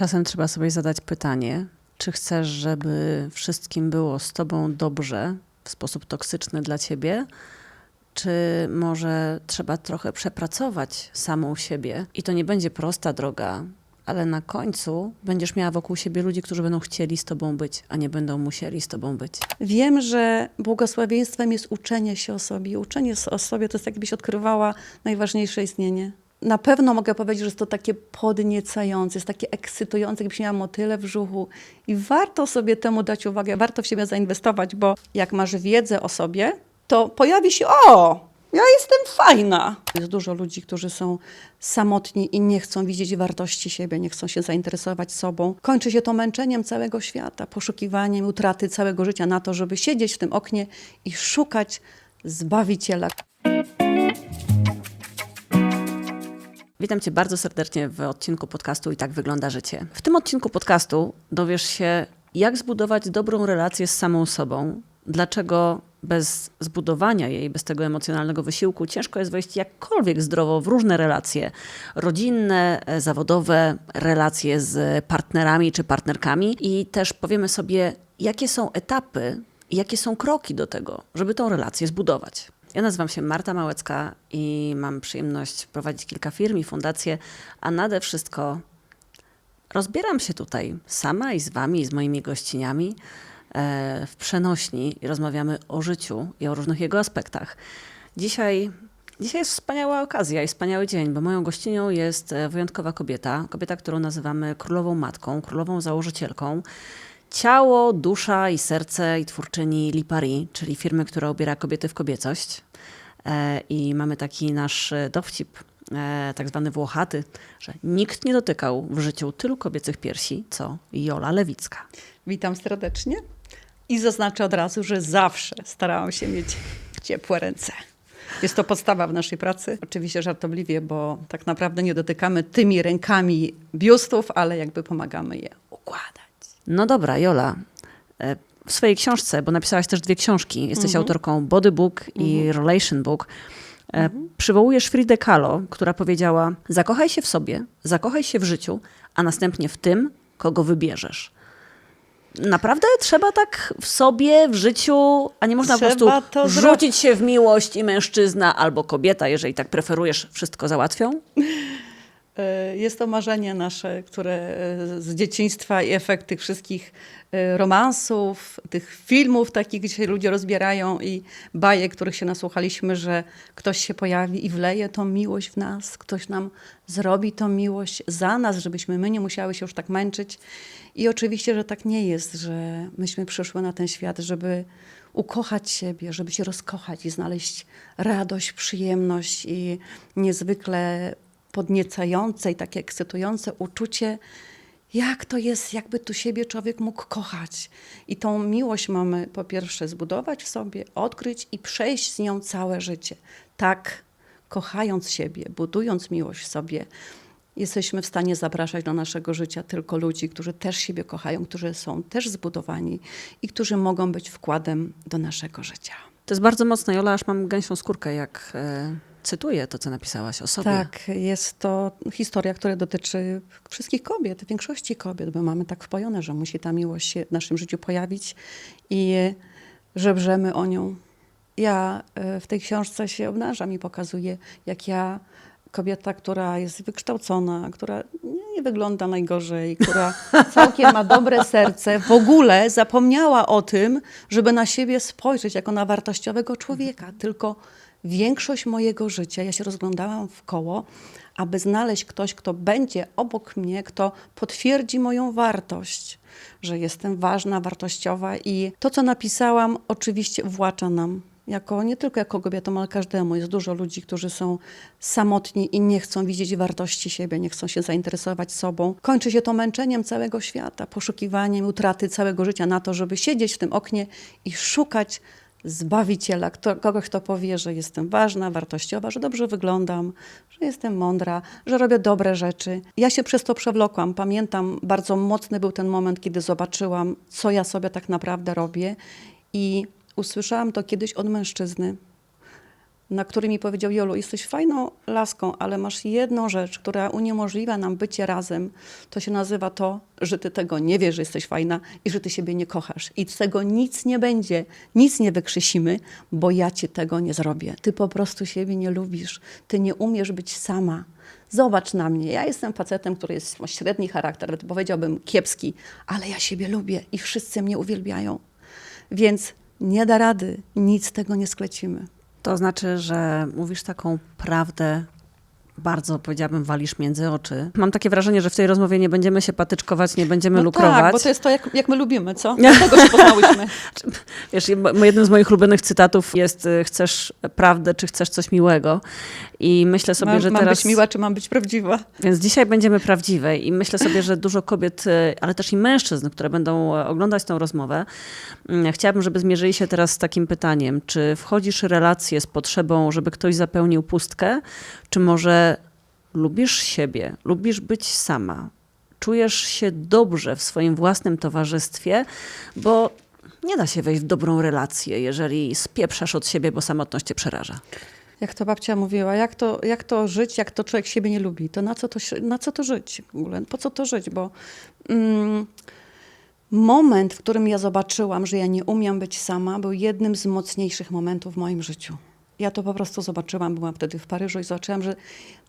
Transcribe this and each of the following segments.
Czasem trzeba sobie zadać pytanie, czy chcesz, żeby wszystkim było z tobą dobrze w sposób toksyczny dla ciebie, czy może trzeba trochę przepracować samą siebie i to nie będzie prosta droga, ale na końcu będziesz miała wokół siebie ludzi, którzy będą chcieli z tobą być, a nie będą musieli z tobą być. Wiem, że błogosławieństwem jest uczenie się o sobie. Uczenie o sobie to jest tak, jakbyś odkrywała najważniejsze istnienie. Na pewno mogę powiedzieć, że jest to takie podniecające, jest takie ekscytujące, jakbyś miała motyle w brzuchu. I warto sobie temu dać uwagę, warto w siebie zainwestować, bo jak masz wiedzę o sobie, to pojawi się, o, ja jestem fajna. Jest dużo ludzi, którzy są samotni i nie chcą widzieć wartości siebie, nie chcą się zainteresować sobą. Kończy się to męczeniem całego świata, poszukiwaniem utraty całego życia na to, żeby siedzieć w tym oknie i szukać Zbawiciela. Witam Cię bardzo serdecznie w odcinku podcastu I tak wygląda życie. W tym odcinku podcastu dowiesz się, jak zbudować dobrą relację z samą sobą, dlaczego bez zbudowania jej, bez tego emocjonalnego wysiłku, ciężko jest wejść jakkolwiek zdrowo w różne relacje rodzinne, e, zawodowe, relacje z partnerami czy partnerkami i też powiemy sobie, jakie są etapy jakie są kroki do tego, żeby tą relację zbudować. Ja nazywam się Marta Małecka i mam przyjemność prowadzić kilka firm i fundacje, a nade wszystko rozbieram się tutaj sama i z Wami, i z moimi gościniami e, w przenośni i rozmawiamy o życiu i o różnych jego aspektach. Dzisiaj, dzisiaj jest wspaniała okazja i wspaniały dzień, bo moją gościnią jest e, wyjątkowa kobieta, kobieta, którą nazywamy królową matką, królową założycielką. Ciało, dusza i serce i twórczyni Lipari, czyli firmy, która ubiera kobiety w kobiecość. E, I mamy taki nasz e, dowcip, e, tak zwany włochaty, że nikt nie dotykał w życiu tylu kobiecych piersi, co Jola Lewicka. Witam serdecznie i zaznaczę od razu, że zawsze starałam się mieć ciepłe ręce. Jest to podstawa w naszej pracy. Oczywiście żartobliwie, bo tak naprawdę nie dotykamy tymi rękami biustów, ale jakby pomagamy je układać. No dobra, Jola. e, W swojej książce, bo napisałaś też dwie książki, jesteś autorką Body Book i Relation Book. e, Przywołujesz Fridę Kahlo, która powiedziała: Zakochaj się w sobie, zakochaj się w życiu, a następnie w tym, kogo wybierzesz. Naprawdę trzeba tak w sobie, w życiu, a nie można Trzeba po prostu rzucić się w miłość i mężczyzna albo kobieta, jeżeli tak preferujesz, wszystko załatwią? E, Jest to marzenie nasze, które e, z dzieciństwa i efekt tych wszystkich e, romansów, tych filmów takich, gdzie się ludzie rozbierają i bajek, których się nasłuchaliśmy, że ktoś się pojawi i wleje tą miłość w nas, ktoś nam zrobi tą miłość za nas, żebyśmy my nie musiały się już tak męczyć. I oczywiście, że tak nie jest, że myśmy przyszły na ten świat, żeby ukochać siebie, żeby się rozkochać i znaleźć radość, przyjemność i niezwykle podniecające i takie ekscytujące uczucie, jak to jest, jakby tu siebie człowiek mógł kochać. I tą miłość mamy po pierwsze zbudować w sobie, odkryć i przejść z nią całe życie. Tak, kochając siebie, budując miłość w sobie, jesteśmy w stanie zapraszać do naszego życia tylko ludzi, którzy też siebie kochają, którzy są też zbudowani i którzy mogą być wkładem do naszego życia. To jest bardzo mocne, Jola, aż mam gęsią skórkę, jak e, cytuję to, co napisałaś o sobie. Tak, jest to historia, która dotyczy wszystkich kobiet, większości kobiet, bo mamy tak wpojone, że musi ta miłość się w naszym życiu pojawić i żebrzemy o nią. Ja e, w tej książce się obnażam i pokazuję, jak ja, kobieta, która jest wykształcona, która nie, nie wygląda najgorzej, która całkiem ma dobre serce, w ogóle zapomniała o tym, żeby na siebie spojrzeć jako na wartościowego człowieka. Tylko większość mojego życia ja się rozglądałam w koło, aby znaleźć ktoś, kto będzie obok mnie, kto potwierdzi moją wartość, że jestem ważna, wartościowa i to, co napisałam, oczywiście włacza nam. Jako, nie tylko jako kobietom, ale każdemu. Jest dużo ludzi, którzy są samotni i nie chcą widzieć wartości siebie, nie chcą się zainteresować sobą. Kończy się to męczeniem całego świata, poszukiwaniem utraty całego życia na to, żeby siedzieć w tym oknie i szukać Zbawiciela, kto, kogoś, kto powie, że jestem ważna, wartościowa, że dobrze wyglądam, że jestem mądra, że robię dobre rzeczy. Ja się przez to przewlokłam. Pamiętam, bardzo mocny był ten moment, kiedy zobaczyłam, co ja sobie tak naprawdę robię i usłyszałam to kiedyś od mężczyzny. Na który mi powiedział: Jolu, jesteś fajną laską, ale masz jedną rzecz, która uniemożliwia nam bycie razem. To się nazywa to, że ty tego nie wiesz, że jesteś fajna i że ty siebie nie kochasz. I z tego nic nie będzie, nic nie wykrzesimy, bo ja ci tego nie zrobię. Ty po prostu siebie nie lubisz, ty nie umiesz być sama. Zobacz na mnie. Ja jestem facetem, który jest, ma średni charakter, powiedziałbym kiepski, ale ja siebie lubię i wszyscy mnie uwielbiają. Więc nie da rady, nic z tego nie sklecimy. To znaczy, że mówisz taką prawdę, bardzo powiedziałabym, walisz między oczy. Mam takie wrażenie, że w tej rozmowie nie będziemy się patyczkować, nie będziemy No lukrować. tak, bo to jest to, jak, jak my lubimy, co? Dlatego się poznałyśmy. Wiesz, jednym z moich ulubionych cytatów jest y, chcesz prawdę, czy chcesz coś miłego. I myślę sobie, Mam, że mam teraz... być miła, czy mam być prawdziwa? Więc dzisiaj będziemy prawdziwe i myślę sobie, że dużo kobiet, y, ale też i mężczyzn, które będą e, oglądać tę rozmowę, mm, chciałabym, żeby zmierzyli się teraz z takim pytaniem, czy wchodzisz w relację z potrzebą, żeby ktoś zapełnił pustkę, czy może lubisz siebie, lubisz być sama, czujesz się dobrze w swoim własnym towarzystwie, bo nie da się wejść w dobrą relację, jeżeli spieprzasz od siebie, bo samotność cię przeraża. Jak to babcia mówiła, jak to, jak to żyć, jak to człowiek siebie nie lubi, to na co to, na co to żyć w ogóle? Po co to żyć? Bo mm, moment, w którym ja zobaczyłam, że ja nie umiem być sama, był jednym z mocniejszych momentów w moim życiu. Ja to po prostu zobaczyłam, byłam wtedy w Paryżu i zobaczyłam, że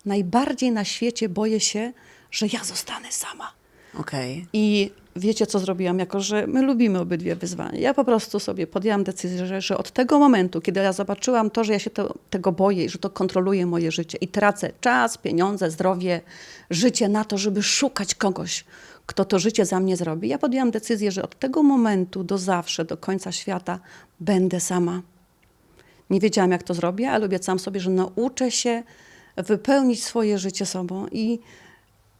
najbardziej na świecie boję się, że ja zostanę sama. Okej. I wiecie, co zrobiłam? Jako, że my lubimy obydwie wyzwania. Ja po prostu sobie podjęłam decyzję, że, że od tego momentu, kiedy ja zobaczyłam to, że ja się to, tego boję i że to kontroluje moje życie i tracę czas, pieniądze, zdrowie, życie na to, żeby szukać kogoś, kto to życie za mnie zrobi. Ja podjęłam decyzję, że od tego momentu do zawsze, do końca świata będę sama. Nie wiedziałam, jak to zrobię, ale obiecałam sobie, że nauczę się wypełnić swoje życie sobą i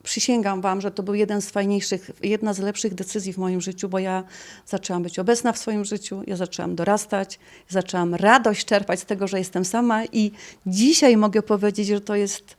przysięgam wam, że to był jeden z fajniejszych, jedna z lepszych decyzji w moim życiu, bo ja zaczęłam być obecna w swoim życiu, ja zaczęłam dorastać, zaczęłam radość czerpać z tego, że jestem sama i dzisiaj mogę powiedzieć, że to jest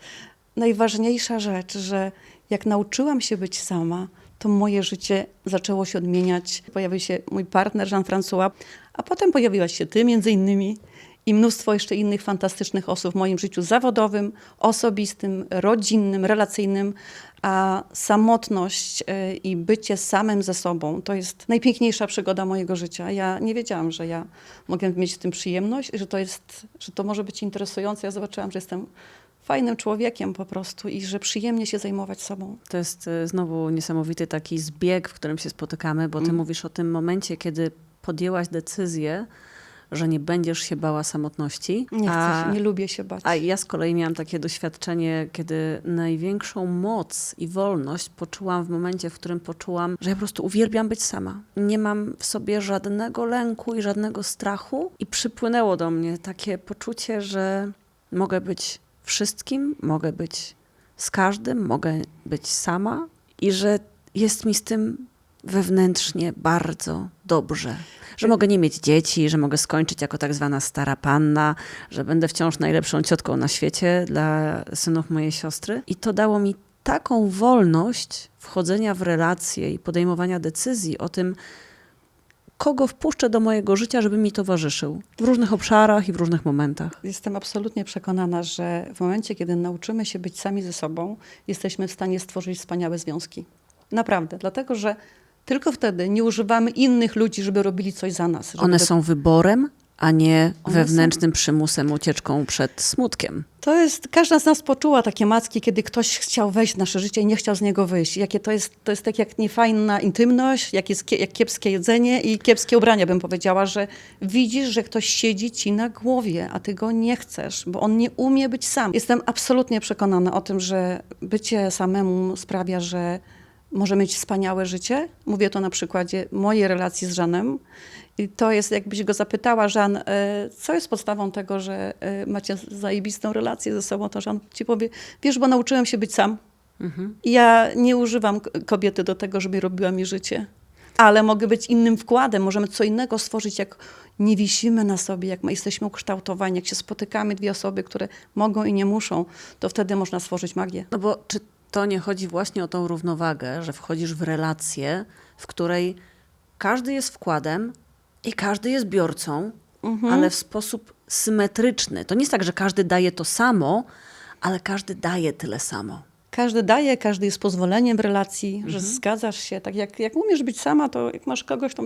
najważniejsza rzecz, że jak nauczyłam się być sama, to moje życie zaczęło się odmieniać. Pojawił się mój partner Jean-François, a potem pojawiłaś się ty między innymi i mnóstwo jeszcze innych fantastycznych osób w moim życiu zawodowym, osobistym, rodzinnym, relacyjnym, a samotność y, i bycie samym ze sobą to jest najpiękniejsza przygoda mojego życia. Ja nie wiedziałam, że ja mogę mieć w tym przyjemność, że to jest, że to może być interesujące. Ja zobaczyłam, że jestem fajnym człowiekiem po prostu i że przyjemnie się zajmować sobą. To jest y, znowu niesamowity taki zbieg, w którym się spotykamy, bo ty Mm. mówisz o tym momencie, kiedy podjęłaś decyzję, że nie będziesz się bała samotności. Nie chcę, się, nie lubię się bać. a ja z kolei miałam takie doświadczenie, kiedy największą moc i wolność poczułam w momencie, w którym poczułam, że ja po prostu uwielbiam być sama. Nie mam w sobie żadnego lęku i żadnego strachu i przypłynęło do mnie takie poczucie, że mogę być wszystkim, mogę być z każdym, mogę być sama i że jest mi z tym wewnętrznie bardzo dobrze. Że mogę nie mieć dzieci, że mogę skończyć jako tak zwana stara panna, że będę wciąż najlepszą ciotką na świecie dla synów mojej siostry. I to dało mi taką wolność wchodzenia w relacje i podejmowania decyzji o tym, kogo wpuszczę do mojego życia, żeby mi towarzyszył w różnych obszarach i w różnych momentach. Jestem absolutnie przekonana, że w momencie, kiedy nauczymy się być sami ze sobą, jesteśmy w stanie stworzyć wspaniałe związki. Naprawdę, dlatego że tylko wtedy nie używamy innych ludzi, żeby robili coś za nas. One są wyborem, a nie One wewnętrznym przymusem, ucieczką przed smutkiem. To jest, każda z nas poczuła takie macki, kiedy ktoś chciał wejść w nasze życie i nie chciał z niego wyjść. Jakie to jest, to jest tak jak niefajna intymność, jak jest jak kiepskie jedzenie i kiepskie ubrania, bym powiedziała, że widzisz, że ktoś siedzi ci na głowie, a ty go nie chcesz, bo on nie umie być sam. Jestem absolutnie przekonana o tym, że bycie samemu sprawia, że może mieć wspaniałe życie. Mówię to na przykładzie mojej relacji z Żanem. I to jest, jakbyś go zapytała, Żan, e, co jest podstawą tego, że e, macie zajebistą relację ze sobą, to Żan ci powie, wiesz, bo nauczyłem się być sam. I Ja nie używam kobiety do tego, żeby robiła mi życie. Ale mogę być innym wkładem, możemy co innego stworzyć, jak nie wisimy na sobie, jak my jesteśmy ukształtowani, jak się spotykamy dwie osoby, które mogą i nie muszą, to wtedy można stworzyć magię. No bo czy to nie chodzi właśnie o tą równowagę, że wchodzisz w relację, w której każdy jest wkładem i każdy jest biorcą, ale w sposób symetryczny. To nie jest tak, że każdy daje to samo, ale każdy daje tyle samo. Każdy daje, każdy jest pozwoleniem w relacji, że zgadzasz się. Tak jak, jak umiesz być sama, to jak masz kogoś, to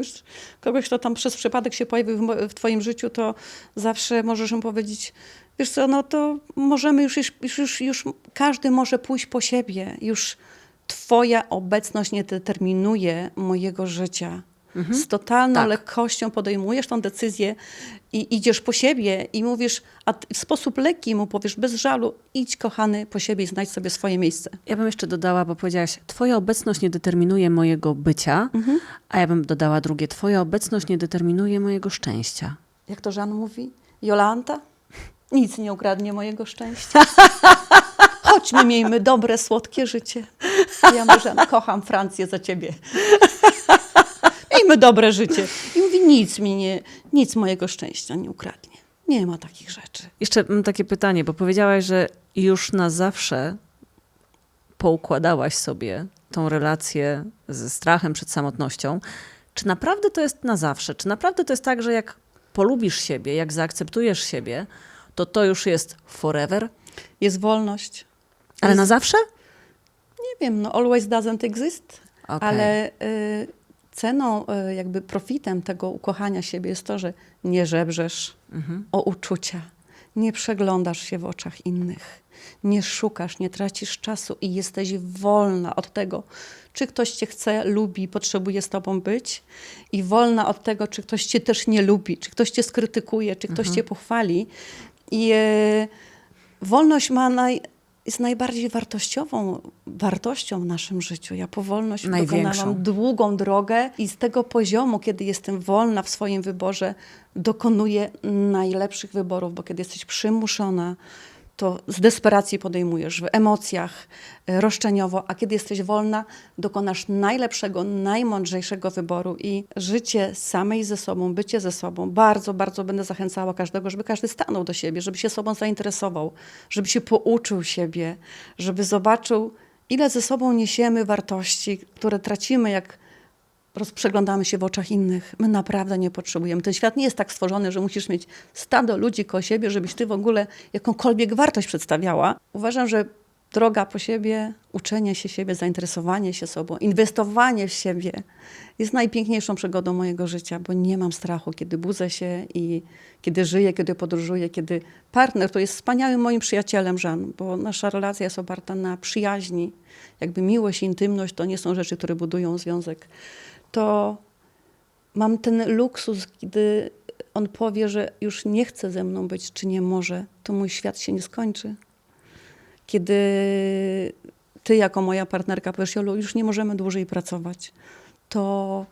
kogoś, kto tam przez przypadek się pojawił w, w twoim życiu, to zawsze możesz mu powiedzieć, wiesz co, no to możemy już, już, już, już każdy może pójść po siebie. Już twoja obecność nie determinuje mojego życia. Z totalną Tak. lekkością podejmujesz tą decyzję i idziesz po siebie i mówisz, a w sposób lekki mu powiesz, bez żalu, idź kochany po siebie i znajdź sobie swoje miejsce. Ja bym jeszcze dodała, bo powiedziałaś, twoja obecność nie determinuje mojego bycia, a ja bym dodała drugie, twoja obecność nie determinuje mojego szczęścia. Jak to Żan mówi? Jolanta? Nic nie ukradnie mojego szczęścia. Chodźmy, miejmy dobre, słodkie życie. Ja Żan, kocham Francję za ciebie. Miejmy dobre życie. I mówi, nic mi nie, nic mojego szczęścia nie ukradnie. Nie ma takich rzeczy. Jeszcze mam takie pytanie, bo powiedziałaś, że już na zawsze poukładałaś sobie tą relację ze strachem przed samotnością. Czy naprawdę to jest na zawsze? Czy naprawdę to jest tak, że jak polubisz siebie, jak zaakceptujesz siebie, to to już jest forever? Jest wolność. Ale na zawsze? Nie wiem, no always doesn't exist, Okej. ale y, ceną, y, jakby profitem tego ukochania siebie jest to, że nie żebrzesz o uczucia, nie przeglądasz się w oczach innych, nie szukasz, nie tracisz czasu i jesteś wolna od tego, czy ktoś cię chce, lubi, potrzebuje z tobą być i wolna od tego, czy ktoś cię też nie lubi, czy ktoś cię skrytykuje, czy ktoś cię pochwali. I e, wolność ma naj, jest najbardziej wartościową wartością w naszym życiu. Ja po wolność Największą. dokonałam długą drogę i z tego poziomu, kiedy jestem wolna w swoim wyborze, dokonuję najlepszych wyborów, bo kiedy jesteś przymuszona, to z desperacji podejmujesz, w emocjach, e, roszczeniowo, a kiedy jesteś wolna, dokonasz najlepszego, najmądrzejszego wyboru i życie samej ze sobą, bycie ze sobą, bardzo, bardzo będę zachęcała każdego, żeby każdy stanął do siebie, żeby się sobą zainteresował, żeby się pouczył siebie, żeby zobaczył, ile ze sobą niesiemy wartości, które tracimy, jak rozprzeglądamy się w oczach innych. My naprawdę nie potrzebujemy. Ten świat nie jest tak stworzony, że musisz mieć stado ludzi koło siebie, żebyś ty w ogóle jakąkolwiek wartość przedstawiała. Uważam, że droga po siebie, uczenie się siebie, zainteresowanie się sobą, inwestowanie w siebie jest najpiękniejszą przygodą mojego życia, bo nie mam strachu, kiedy budzę się i kiedy żyję, kiedy podróżuję, kiedy partner, to jest wspaniałym moim przyjacielem, Żan, bo nasza relacja jest oparta na przyjaźni. Jakby miłość intymność to nie są rzeczy, które budują związek. To mam ten luksus, kiedy on powie, że już nie chce ze mną być, czy nie może, to mój świat się nie skończy. Kiedy ty jako moja partnerka powiesz, Jolu, już nie możemy dłużej pracować, to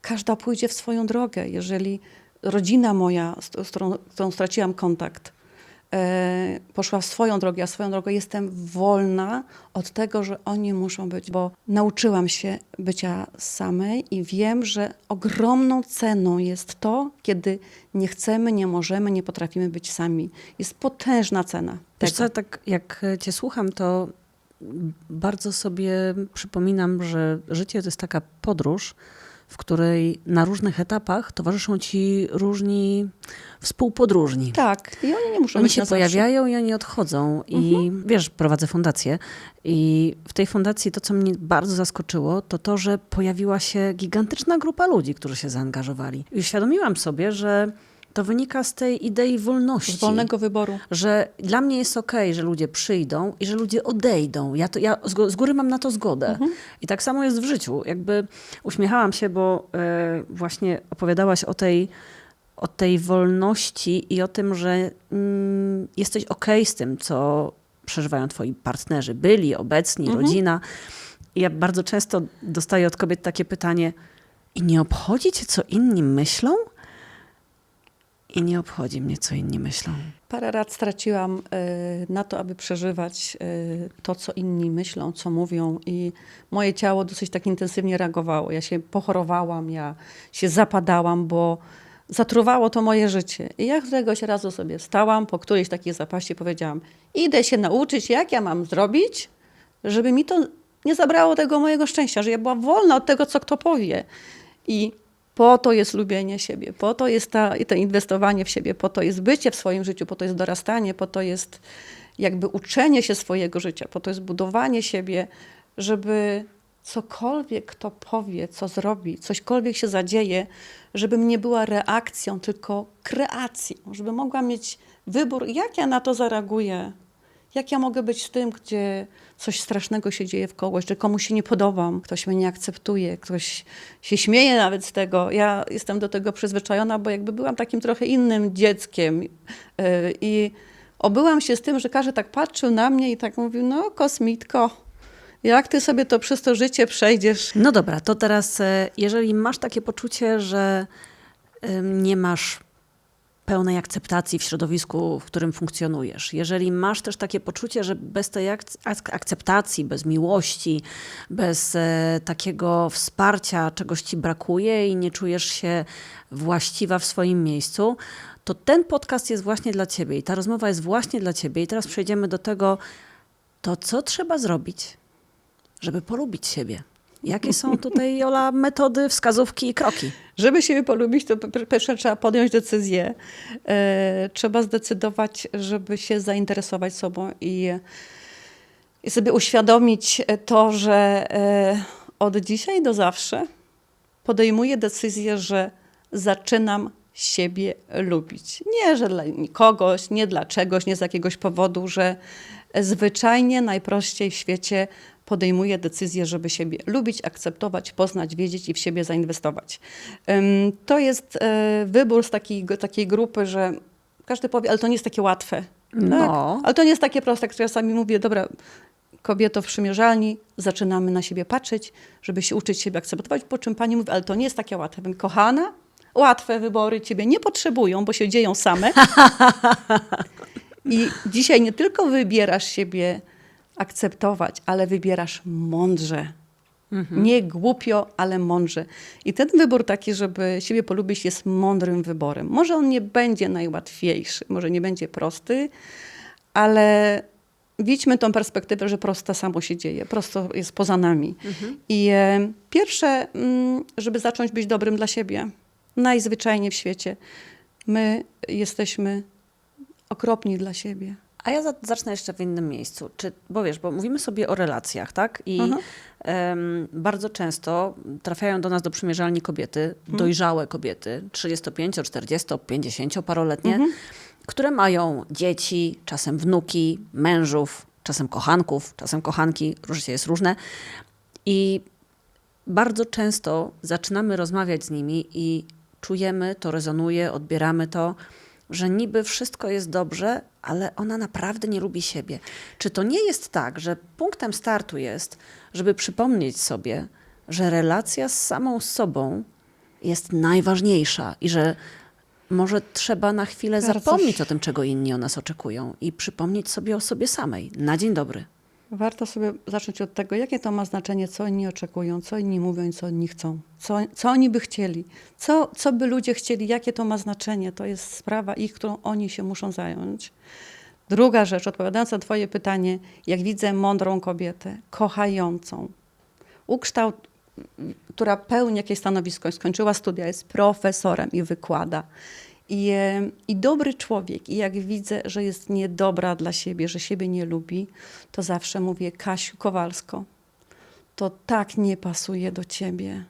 każda pójdzie w swoją drogę. Jeżeli rodzina moja, z, którą, z którą straciłam kontakt, poszła w swoją drogę, a swoją drogę jestem wolna od tego, że oni muszą być, bo nauczyłam się bycia samej i wiem, że ogromną ceną jest to, kiedy nie chcemy, nie możemy, nie potrafimy być sami. Jest potężna cena. Wiesz tego. co, tak jak cię słucham, to bardzo sobie przypominam, że życie to jest taka podróż, w której na różnych etapach towarzyszą ci różni współpodróżni. Tak, i oni nie muszą Oni się pojawiają i oni odchodzą. I wiesz, prowadzę fundację. I w tej fundacji to, co mnie bardzo zaskoczyło, to to, że pojawiła się gigantyczna grupa ludzi, którzy się zaangażowali. I uświadomiłam sobie, że to wynika z tej idei wolności. Z wolnego wyboru. Że dla mnie jest okej, że ludzie przyjdą i że ludzie odejdą. Ja, to, ja z gó- z góry mam na to zgodę. I tak samo jest w życiu. Jakby uśmiechałam się, bo e, właśnie opowiadałaś o tej, o tej wolności i o tym, że mm, jesteś okej z tym, co przeżywają twoi partnerzy, byli, obecni, rodzina. I ja bardzo często dostaję od kobiet takie pytanie, i nie obchodzi cię, co inni myślą? I nie obchodzi mnie, co inni myślą. Parę lat straciłam y, na to, aby przeżywać y, to, co inni myślą, co mówią, i moje ciało dosyć tak intensywnie reagowało. Ja się pochorowałam, ja się zapadałam, bo zatruwało to moje życie. I ja któregoś razu sobie stałam po którejś takiej zapaści powiedziałam: Idę się nauczyć, jak ja mam zrobić, żeby mi to nie zabrało tego mojego szczęścia, że ja była wolna od tego, co kto powie. I Po to jest lubienie siebie, po to jest ta, to inwestowanie w siebie, po to jest bycie w swoim życiu, po to jest dorastanie, po to jest jakby uczenie się swojego życia, po to jest budowanie siebie, żeby cokolwiek kto powie, co zrobi, cośkolwiek się zadzieje, żebym nie była reakcją, tylko kreacją, żeby mogła mieć wybór, jak ja na to zareaguję, jak ja mogę być tym, gdzie coś strasznego się dzieje w kogoś, że komuś się nie podobam, ktoś mnie nie akceptuje, ktoś się śmieje nawet z tego. Ja jestem do tego przyzwyczajona, bo jakby byłam takim trochę innym dzieckiem yy, i obyłam się z tym, że każdy tak patrzył na mnie i tak mówił, no kosmitko, jak ty sobie to przez to życie przejdziesz? No dobra, to teraz, e, jeżeli masz takie poczucie, że nie masz pełnej akceptacji w środowisku, w którym funkcjonujesz, jeżeli masz też takie poczucie, że bez tej ak- ak- akceptacji, bez miłości, bez e, takiego wsparcia czegoś ci brakuje i nie czujesz się właściwa w swoim miejscu, to ten podcast jest właśnie dla ciebie i ta rozmowa jest właśnie dla ciebie. I teraz przejdziemy do tego, to co trzeba zrobić, żeby polubić siebie. Jakie są tutaj, Jola, metody, wskazówki i kroki? Żeby siebie polubić, to pierwsze trzeba podjąć decyzję. E, trzeba zdecydować, żeby się zainteresować sobą i, i sobie uświadomić to, że e, od dzisiaj do zawsze podejmuję decyzję, że zaczynam siebie lubić. Nie, że dla kogoś, nie dla czegoś, nie z jakiegoś powodu, że zwyczajnie, najprościej w świecie podejmuję decyzję, żeby siebie lubić, akceptować, poznać, wiedzieć i w siebie zainwestować. To jest e, wybór z takiej, takiej grupy, że każdy powie, ale to nie jest takie łatwe. Tak? No. Ale to nie jest takie proste, jak czasami mówię, dobra, kobieto w przymierzalni, zaczynamy na siebie patrzeć, żeby się uczyć siebie akceptować, po czym pani mówi, ale to nie jest takie łatwe. Mówię, kochana, łatwe wybory ciebie nie potrzebują, bo się dzieją same. I dzisiaj nie tylko wybierasz siebie akceptować, ale wybierasz mądrze. Nie głupio, ale mądrze. I ten wybór taki, żeby siebie polubić, jest mądrym wyborem. Może on nie będzie najłatwiejszy, może nie będzie prosty, ale widźmy tą perspektywę, że prosto samo się dzieje, prosto jest poza nami. I e, pierwsze, mm, żeby zacząć być dobrym dla siebie, najzwyczajniej w świecie, my jesteśmy okropni dla siebie. A ja za- zacznę jeszcze w innym miejscu. Czy, bo wiesz, bo mówimy sobie o relacjach, tak? I Mhm. em, bardzo często trafiają do nas do przymierzalni kobiety, dojrzałe kobiety, 35, 40, 50 paroletnie, które mają dzieci, czasem wnuki, mężów, czasem kochanków, czasem kochanki, życie jest różne. I bardzo często zaczynamy rozmawiać z nimi i czujemy, to rezonuje, odbieramy to, że niby wszystko jest dobrze, ale ona naprawdę nie lubi siebie. Czy to nie jest tak, że punktem startu jest, żeby przypomnieć sobie, że relacja z samą sobą jest najważniejsza i że może trzeba na chwilę zapomnieć o tym, czego inni o nas oczekują i przypomnieć sobie o sobie samej. Na dzień dobry. Warto sobie zacząć od tego, jakie to ma znaczenie, co inni oczekują, co inni mówią co inni chcą, co, co oni by chcieli, co, co by ludzie chcieli, jakie to ma znaczenie. To jest sprawa ich, którą oni się muszą zająć. Druga rzecz, odpowiadając na Twoje pytanie, jak widzę mądrą kobietę, kochającą, ukształt, która pełni jakieś stanowisko, skończyła studia, jest profesorem i wykłada. I, e, I dobry człowiek, i jak widzę, że jest niedobra dla siebie, że siebie nie lubi, to zawsze mówię, Kasiu Kowalsko, to tak nie pasuje do ciebie.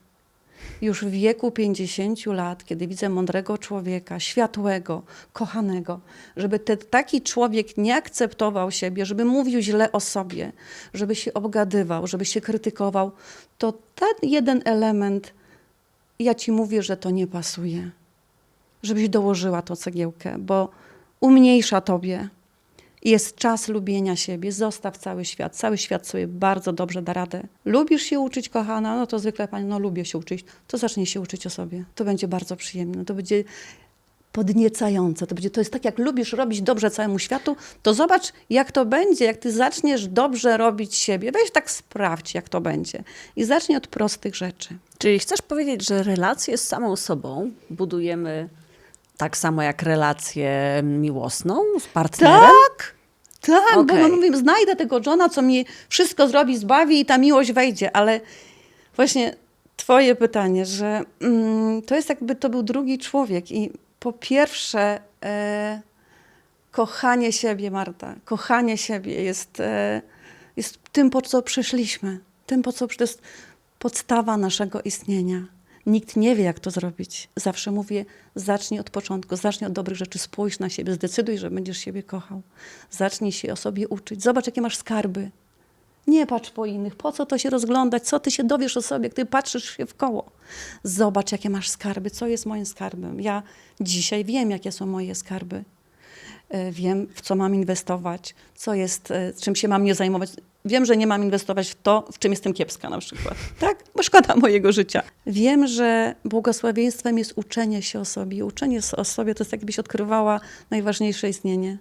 Już w wieku 50 lat, kiedy widzę mądrego człowieka, światłego, kochanego, żeby te, taki człowiek nie akceptował siebie, żeby mówił źle o sobie, żeby się obgadywał, żeby się krytykował, to ten jeden element, ja ci mówię, że to nie pasuje. Żebyś dołożyła tą cegiełkę, bo umniejsza tobie. Jest czas lubienia siebie, zostaw cały świat. Cały świat sobie bardzo dobrze da radę. Lubisz się uczyć, kochana? No to zwykle pani, no lubię się uczyć. To zacznij się uczyć o sobie. To będzie bardzo przyjemne. To będzie podniecające. To, będzie, to jest tak, jak lubisz robić dobrze całemu światu, to zobacz, jak to będzie, jak ty zaczniesz dobrze robić siebie. Weź tak sprawdź, jak to będzie. I zacznij od prostych rzeczy. Czyli chcesz powiedzieć, że relacje z samą sobą budujemy tak samo jak relację miłosną z partnerem? Tak, tak, bo Okej. my mówimy, znajdę tego Johna, co mi wszystko zrobi, zbawi i ta miłość wejdzie, ale właśnie Twoje pytanie, że mm, to jest jakby to był drugi człowiek i po pierwsze e, kochanie siebie, Marta, kochanie siebie jest, e, jest tym, po co przyszliśmy, tym, po co to jest podstawa naszego istnienia. Nikt nie wie, jak to zrobić. Zawsze mówię, zacznij od początku, zacznij od dobrych rzeczy, spójrz na siebie, zdecyduj, że będziesz siebie kochał. Zacznij się o sobie uczyć. Zobacz, jakie masz skarby. Nie patrz po innych. Po co to się rozglądać? Co ty się dowiesz o sobie, gdy patrzysz się w koło? Zobacz, jakie masz skarby. Co jest moim skarbem? Ja dzisiaj wiem, jakie są moje skarby. E, Wiem, w co mam inwestować, co jest, e, czym się mam nie zajmować. Wiem, że nie mam inwestować w to, w czym jestem kiepska na przykład. Tak? Bo szkoda mojego życia. Wiem, że błogosławieństwem jest uczenie się o sobie. Uczenie o sobie to jest jakbyś odkrywała najważniejsze istnienie.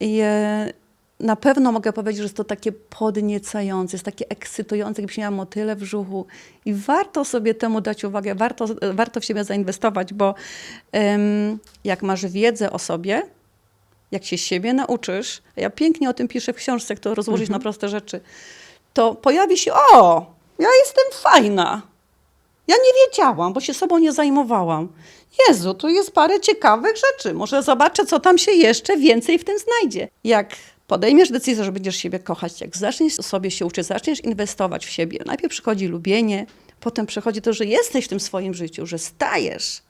I e, na pewno mogę powiedzieć, że jest to takie podniecające, jest takie ekscytujące, jakbyś miała motyle w brzuchu. I warto sobie temu dać uwagę, warto, warto w siebie zainwestować, bo em, jak masz wiedzę o sobie, jak się siebie nauczysz, a ja pięknie o tym piszę w książce, jak to rozłożyć na proste rzeczy, to pojawi się, o, ja jestem fajna. Ja nie wiedziałam, bo się sobą nie zajmowałam. Jezu, tu jest parę ciekawych rzeczy. Może zobaczę, co tam się jeszcze więcej w tym znajdzie. Jak podejmiesz decyzję, że będziesz siebie kochać, jak zaczniesz sobie się uczyć, zaczniesz inwestować w siebie, najpierw przychodzi lubienie, potem przychodzi to, że jesteś w tym swoim życiu, że stajesz,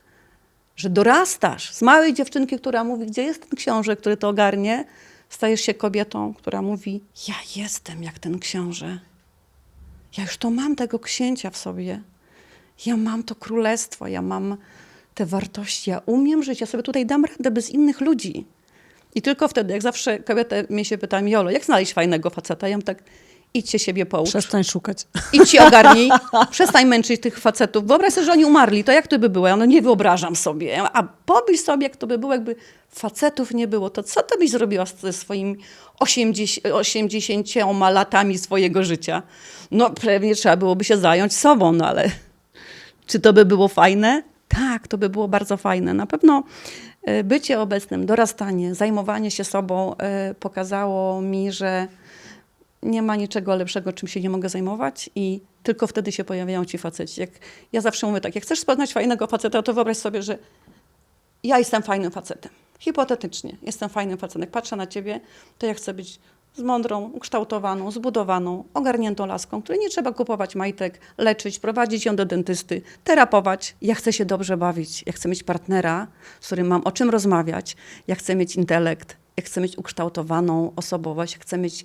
że dorastasz. Z małej dziewczynki, która mówi, gdzie jest ten książę, który to ogarnie, stajesz się kobietą, która mówi, ja jestem jak ten książę. Ja już to mam tego księcia w sobie. Ja mam to królestwo, ja mam te wartości, ja umiem żyć, ja sobie tutaj dam radę bez innych ludzi. I tylko wtedy, jak zawsze kobieta mnie się pyta, Jolo, jak znaleźć fajnego faceta? Ja mam tak, idźcie siebie poucz. Przestań szukać. Idź się ogarnij, przestań męczyć tych facetów. Wyobraź sobie, że oni umarli, to jak to by było? Ja no nie wyobrażam sobie. A pomyśl sobie, jak to by było, jakby facetów nie było. To co to byś zrobiła ze swoimi 80, 80 latami swojego życia? No pewnie trzeba byłoby się zająć sobą, no ale czy to by było fajne? Tak, to by było bardzo fajne. Na pewno e, bycie obecnym, dorastanie, zajmowanie się sobą e, pokazało mi, że nie ma niczego lepszego, czym się nie mogę zajmować i tylko wtedy się pojawiają ci faceci. Jak, ja zawsze mówię tak, jak chcesz poznać fajnego faceta, to wyobraź sobie, że ja jestem fajnym facetem. Hipotetycznie, jestem fajnym facetem. Jak patrzę na ciebie, to ja chcę być z mądrą, ukształtowaną, zbudowaną, ogarniętą laską, której nie trzeba kupować majtek, leczyć, prowadzić ją do dentysty, terapować. Ja chcę się dobrze bawić. Ja chcę mieć partnera, z którym mam o czym rozmawiać. Ja chcę mieć intelekt. Ja chcę mieć ukształtowaną osobowość. Ja chcę mieć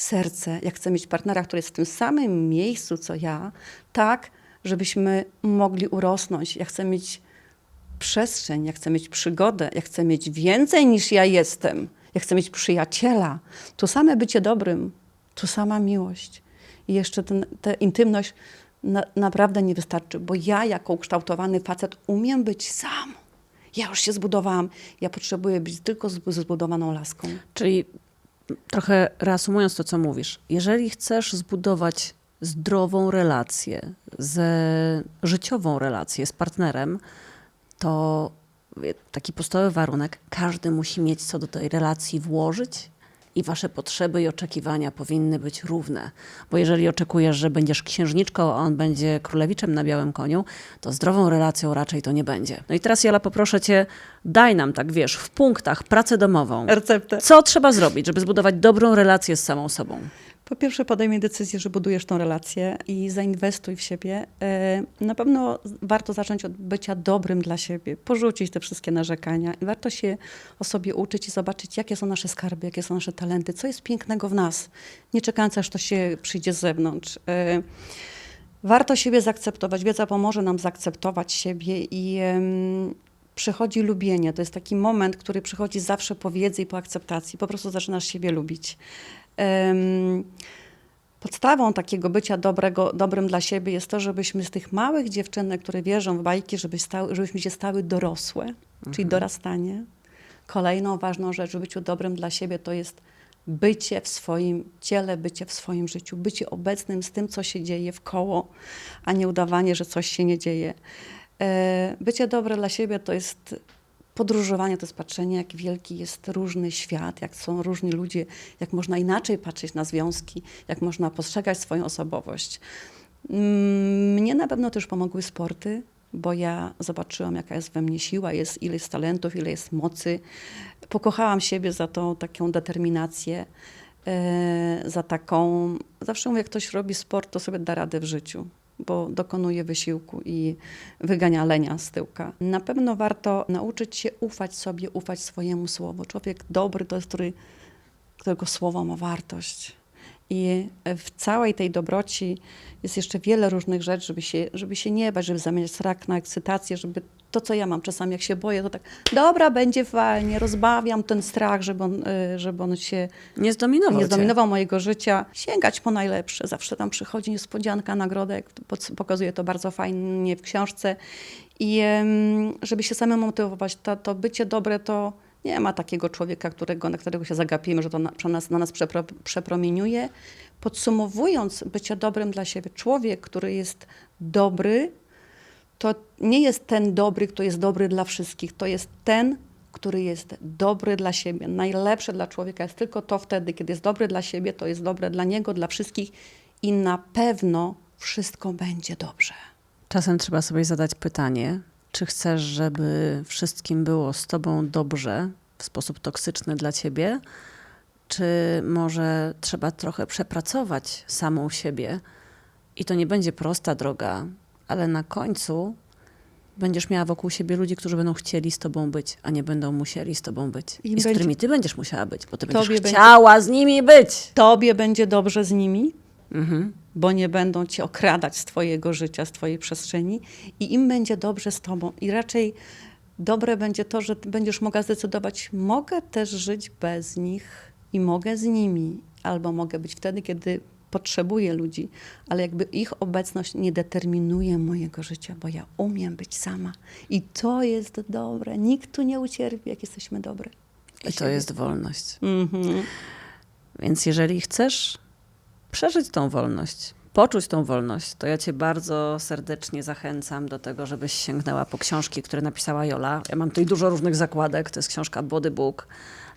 serce. Ja chcę mieć partnera, który jest w tym samym miejscu, co ja, tak, żebyśmy mogli urosnąć. Ja chcę mieć przestrzeń, ja chcę mieć przygodę, ja chcę mieć więcej niż ja jestem. Ja chcę mieć przyjaciela. To same bycie dobrym, to sama miłość. I jeszcze ten, ta intymność na, naprawdę nie wystarczy, bo ja jako ukształtowany facet umiem być sam. Ja już się zbudowałam. Ja potrzebuję być tylko z- zbudowaną laską. Czyli trochę reasumując to, co mówisz, jeżeli chcesz zbudować zdrową relację, ze życiową relację z partnerem, to taki podstawowy warunek, każdy musi mieć co do tej relacji włożyć i wasze potrzeby i oczekiwania powinny być równe. Bo jeżeli oczekujesz, że będziesz księżniczką, a on będzie królewiczem na białym koniu, to zdrową relacją raczej to nie będzie. No i teraz, Jola, poproszę cię, daj nam, tak wiesz, w punktach pracę domową. Receptę. Co trzeba zrobić, żeby zbudować dobrą relację z samą sobą? Po pierwsze, podejmij decyzję, że budujesz tą relację i zainwestuj w siebie. E, Na pewno warto zacząć od bycia dobrym dla siebie, porzucić te wszystkie narzekania i warto się o sobie uczyć i zobaczyć, jakie są nasze skarby, jakie są nasze talenty, co jest pięknego w nas, nie czekając, aż to się przyjdzie z zewnątrz. E, Warto siebie zaakceptować. Wiedza pomoże nam zaakceptować siebie i przychodzi lubienie. To jest taki moment, który przychodzi zawsze po wiedzy i po akceptacji. Po prostu zaczynasz siebie lubić. Podstawą takiego bycia dobrego, dobrym dla siebie jest to, żebyśmy z tych małych dziewczynek, które wierzą w bajki, żeby stały, żebyśmy się stały dorosłe, czyli dorastanie. Kolejną ważną rzecz w byciu dobrym dla siebie to jest bycie w swoim ciele, bycie w swoim życiu, bycie obecnym z tym, co się dzieje w koło, a nie udawanie, że coś się nie dzieje. E, Bycie dobre dla siebie to jest podróżowanie, to jest patrzenie, jak wielki jest różny świat, jak są różni ludzie, jak można inaczej patrzeć na związki, jak można postrzegać swoją osobowość. Mm, Mnie na pewno też pomogły sporty, bo ja zobaczyłam, jaka jest we mnie siła, jest, ile jest talentów, ile jest mocy. Pokochałam siebie za tą taką determinację, e, za taką. Zawsze mówię, jak ktoś robi sport, to sobie da radę w życiu, bo dokonuje wysiłku i wygania lenia z tyłka. Na pewno warto nauczyć się ufać sobie, ufać swojemu słowu. Człowiek dobry to jest, który, którego słowo ma wartość. I w całej tej dobroci jest jeszcze wiele różnych rzeczy, żeby się, żeby się nie bać, żeby zamieniać strach na ekscytację, żeby to, co ja mam czasami, jak się boję, to tak, dobra, będzie fajnie, rozbawiam ten strach, żeby on, y, żeby on się Nie zdominował nie cię. zdominował mojego życia. Sięgać po najlepsze. Zawsze tam przychodzi niespodzianka, pod- pokazuje to bardzo fajnie w książce. I żeby się samemu motywować, to, to bycie dobre to nie ma takiego człowieka, którego, na którego się zagapimy, że to na, na nas, na nas przepro, przepromieniuje. Podsumowując, bycie dobrym dla siebie, człowiek, który jest dobry, to nie jest ten dobry, który jest dobry dla wszystkich. To jest ten, który jest dobry dla siebie. Najlepsze dla człowieka jest tylko to wtedy, kiedy jest dobry dla siebie, to jest dobre dla niego, dla wszystkich i na pewno wszystko będzie dobrze. Czasem trzeba sobie zadać pytanie, czy chcesz, żeby wszystkim było z tobą dobrze w sposób toksyczny dla ciebie, czy może trzeba trochę przepracować samą siebie i to nie będzie prosta droga, ale na końcu będziesz miała wokół siebie ludzi, którzy będą chcieli z tobą być, a nie będą musieli z tobą być. I I, z będzie- którymi ty będziesz musiała być, bo ty będziesz Tobie będzie- chciała z nimi być. Tobie będzie dobrze z nimi, Mhm. Bo nie będą cię okradać z twojego życia, z twojej przestrzeni i im będzie dobrze z tobą. I raczej dobre będzie to, że będziesz mogła zdecydować, mogę też żyć bez nich i mogę z nimi, albo mogę być wtedy, kiedy potrzebuję ludzi, ale jakby ich obecność nie determinuje mojego życia, bo ja umiem być sama. I to jest dobre. Nikt tu nie ucierpi, jak jesteśmy dobre. I to siebie. jest wolność. Mhm. Więc jeżeli chcesz przeżyć tą wolność, poczuć tą wolność, to ja cię bardzo serdecznie zachęcam do tego, żebyś sięgnęła po książki, które napisała Jola. Ja mam tutaj dużo różnych zakładek. To jest książka Body Book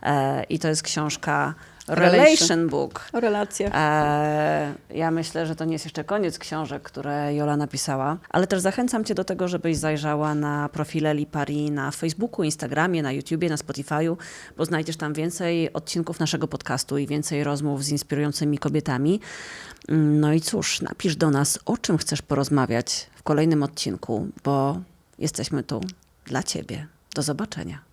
e, i to jest książka Relation. Book. O relacjach. E, ja myślę, że to nie jest jeszcze koniec książek, które Jola napisała, ale też zachęcam Cię do tego, żebyś zajrzała na profile Lipari na Facebooku, Instagramie, na YouTubie, na Spotify'u, bo znajdziesz tam więcej odcinków naszego podcastu i więcej rozmów z inspirującymi kobietami. No i cóż, napisz do nas, o czym chcesz porozmawiać w kolejnym odcinku, bo jesteśmy tu dla Ciebie. Do zobaczenia.